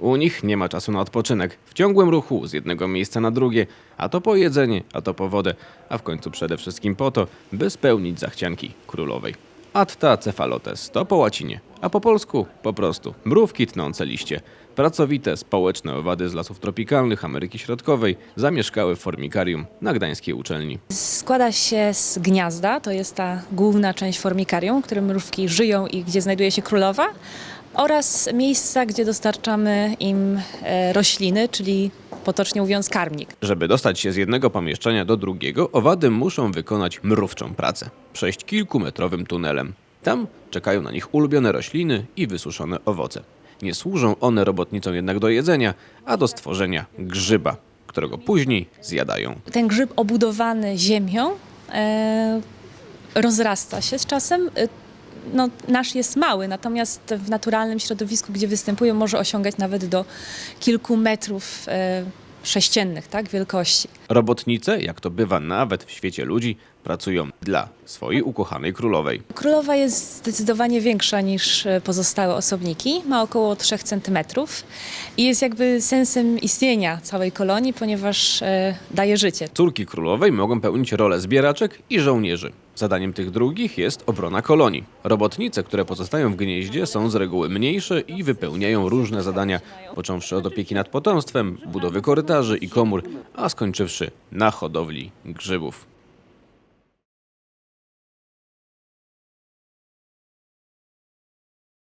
U nich nie ma czasu na odpoczynek. W ciągłym ruchu z jednego miejsca na drugie, a to po jedzenie, a to po wodę, a w końcu przede wszystkim po to, by spełnić zachcianki królowej. Atta cephalotes to po łacinie, a po polsku po prostu mrówki tnące liście. Pracowite, społeczne owady z lasów tropikalnych Ameryki Środkowej zamieszkały w formikarium na gdańskiej uczelni. Składa się z gniazda, to jest ta główna część formikarium, w którym mrówki żyją i gdzie znajduje się królowa, oraz miejsca, gdzie dostarczamy im e, rośliny, czyli potocznie mówiąc karmnik. Żeby dostać się z jednego pomieszczenia do drugiego, owady muszą wykonać mrówczą pracę. Przejść kilkumetrowym tunelem. Tam czekają na nich ulubione rośliny i wysuszone owoce. Nie służą one robotnicom jednak do jedzenia, a do stworzenia grzyba, którego później zjadają. Ten grzyb obudowany ziemią e, rozrasta się z czasem. No, nasz jest mały, natomiast w naturalnym środowisku, gdzie występują, może osiągać nawet do kilku metrów e, sześciennych tak, wielkości. Robotnice, jak to bywa nawet w świecie ludzi, pracują dla swojej ukochanej królowej. Królowa jest zdecydowanie większa niż e, pozostałe osobniki. Ma około 3 cm i jest jakby sensem istnienia całej kolonii, ponieważ e, daje życie. Córki królowej mogą pełnić rolę zbieraczek i żołnierzy. Zadaniem tych drugich jest obrona kolonii. Robotnice, które pozostają w gnieździe, są z reguły mniejsze i wypełniają różne zadania, począwszy od opieki nad potomstwem, budowy korytarzy i komór, a skończywszy na hodowli grzybów.